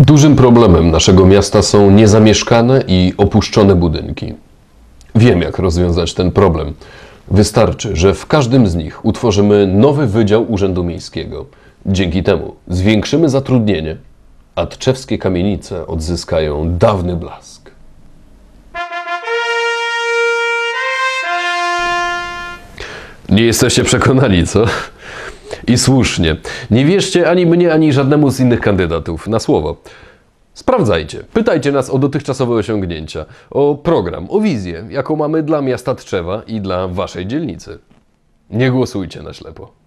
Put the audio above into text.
Dużym problemem naszego miasta są niezamieszkane i opuszczone budynki. Wiem, jak rozwiązać ten problem. Wystarczy, że w każdym z nich utworzymy nowy wydział Urzędu Miejskiego. Dzięki temu zwiększymy zatrudnienie, a tczewskie kamienice odzyskają dawny blask. Nie jesteście przekonani, co? I słusznie. Nie wierzcie ani mnie, ani żadnemu z innych kandydatów. Na słowo. Sprawdzajcie. Pytajcie nas o dotychczasowe osiągnięcia, o program, o wizję, jaką mamy dla miasta Tczewa i dla waszej dzielnicy. Nie głosujcie na ślepo.